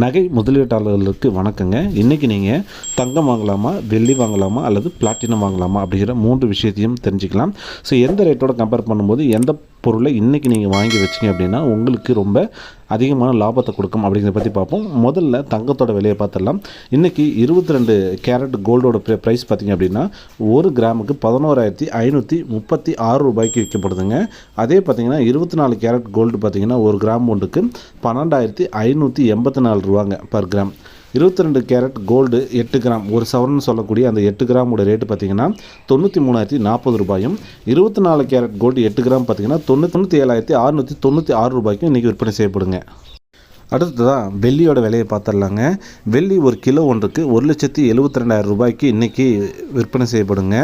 நகை முதலீட்டாளர்களுக்கு வணக்கங்க. இன்றைக்கி நீங்கள் தங்கம் வாங்கலாமா வெள்ளி வாங்கலாமா அல்லது பிளாட்டினம் வாங்கலாமா அப்படிங்கிற மூன்று விஷயத்தையும் தெரிஞ்சுக்கலாம். ஸோ எந்த ரேட்டோட கம்பேர் பண்ணும்போது எந்த பொருளை இன்றைக்கி நீங்கள் வாங்கி வச்சிங்க அப்படின்னா உங்களுக்கு ரொம்ப அதிகமான லாபத்தை கொடுக்கும் அப்படிங்கிறத பற்றி பார்ப்போம். முதல்ல தங்கத்தோட விலையை பார்த்துடலாம். இன்றைக்கி இருபத்தி ரெண்டு கேரட் கோல்டோட ப்ரைஸ் பார்த்திங்க அப்படின்னா ஒரு கிராமுக்கு பதினோராயிரத்தி ஐநூற்றி முப்பத்தி ஆறு ரூபாய்க்கு விற்கப்படுதுங்க. அதே பார்த்திங்கன்னா இருபத்தி நாலு கேரட் கோல்டு பார்த்திங்கன்னா ஒரு கிராம் ஒன்றுக்கு பன்னெண்டாயிரத்தி ஐநூற்றி எண்பத்தி நாலு ரூபாங்க பர் கிராம் இருபத்தி ரெண்டு கேரட் கோல்டு எட்டு கிராம் ஒரு சவரன் சொல்லக்கூடிய அந்த எட்டு கிராமோட ரேட்டு பார்த்தீங்கன்னா தொண்ணூற்றி மூணாயிரத்தி நாற்பது ரூபாயும் இருபத்தி நாலு கேரட் கோல்டு எட்டு கிராம் பார்த்தீங்கன்னா தொண்ணூற்றி தொண்ணூற்றி ஏழாயிரத்தி அறுநூற்றி தொண்ணூற்றி ஆறு ரூபாய்க்கும் இன்றைக்கி விற்பனை செய்யப்படுங்க அடுத்ததான் வெள்ளியோட விலையை பார்த்துடலாங்க. வெள்ளி ஒரு கிலோ ஒன்றுக்கு ஒரு லட்சத்தி எழுபத்தி ரெண்டாயிரம் ரூபாய்க்கு இன்றைக்கி விற்பனை செய்யப்படுங்க.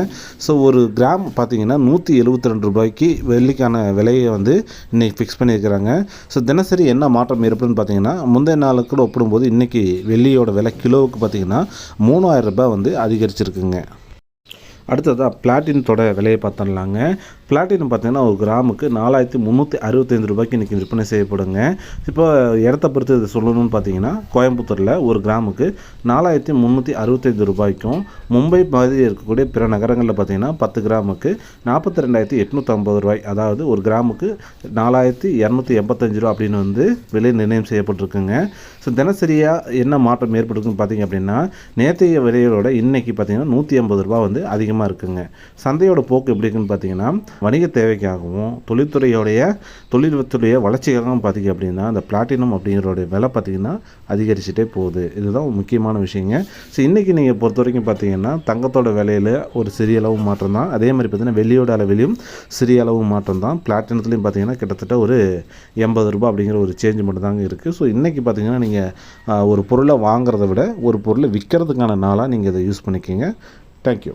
ஸோ ஒரு கிராம் பார்த்திங்கன்னா நூற்றி எழுபத்தி ரெண்டு ரூபாய்க்கு வெள்ளிக்கான விலையை வந்து இன்றைக்கி ஃபிக்ஸ் பண்ணியிருக்கிறாங்க. ஸோ தினசரி என்ன மாற்றம் ஏற்படுன்னு பார்த்தீங்கன்னா முந்தைய நாளுக்கு ஒப்பிடும்போது இன்றைக்கி வெள்ளியோட விலை கிலோவுக்கு பார்த்தீங்கன்னா மூணாயிரம் ரூபாய் வந்து அதிகரிச்சிருக்குங்க. அடுத்ததாக பிளாட்டினத்தோட விலையை பார்த்துடலாங்க. பிளாட்டினம் பார்த்தீங்கன்னா ஒரு கிராமுக்கு நாலாயிரத்தி முந்நூற்றி அறுபத்தைந்து ரூபாய்க்கு இன்றைக்கி விற்பனை செய்யப்படுங்க. இப்போ இடத்த பொறுத்து இது சொல்லணும்னு பார்த்தீங்கன்னா கோயம்புத்தூரில் ஒரு கிராமுக்கு நாலாயிரத்தி முந்நூற்றி அறுபத்தைந்து ரூபாய்க்கும் மும்பை பகுதியில் இருக்கக்கூடிய பிற நகரங்களில் பார்த்தீங்கன்னா பத்து கிராமுக்கு நாற்பத்தி ரெண்டாயிரத்தி எட்நூற்றம்பது ரூபாய். அதாவது ஒரு கிராமுக்கு நாலாயிரத்தி இரநூத்தி எண்பத்தஞ்சு ரூபா அப்படின்னு வந்து விலை நிர்ணயம் செய்யப்பட்டிருக்குங்க. ஸோ தினசரியாக என்ன மாற்றம் ஏற்பட்டிருக்குன்னு பார்த்தீங்க அப்படின்னா நேற்றைய விலையோட இன்னைக்கு பார்த்தீங்கன்னா நூற்றி ஐம்பது ரூபா வந்து அதிகமாக இருக்குங்க. சந்தையோட போக்கு எப்படி இருக்குன்னு பார்த்தீங்கன்னா வணிக தேவைக்காகவும் தொழில்துறையோடைய தொழில்துறைய வளர்ச்சிக்காகவும் பார்த்தீங்க அப்படின்னா அந்த பிளாட்டினம் அப்படிங்கிறோடைய விலை பார்த்தீங்கன்னா அதிகரிச்சுட்டே போகுது. இதுதான் முக்கியமான விஷயங்க. ஸோ இன்றைக்கி நீங்கள் பொறுத்த வரைக்கும் பார்த்தீங்கன்னா தங்கத்தோட விலையில் ஒரு சிறிய அளவு மாற்றம் தான். அதே மாதிரி பார்த்தீங்கன்னா வெள்ளியோட அளவிலையும் சிறிய அளவு மாற்றம் தான். பிளாட்டினத்துலையும் பார்த்தீங்கன்னா கிட்டத்தட்ட ஒரு எண்பது ரூபாய் அப்படிங்கிற ஒரு சேஞ்ச் மட்டும் தாங்க இருக்குது ஸோ இன்றைக்கி பார்த்தீங்கன்னா நீங்கள் ஒரு பொருளை வாங்குறத விட ஒரு பொருளை விற்கிறதுக்கான நாளாக நீங்கள் இதை யூஸ் பண்ணிக்கோங்க. தேங்க்யூ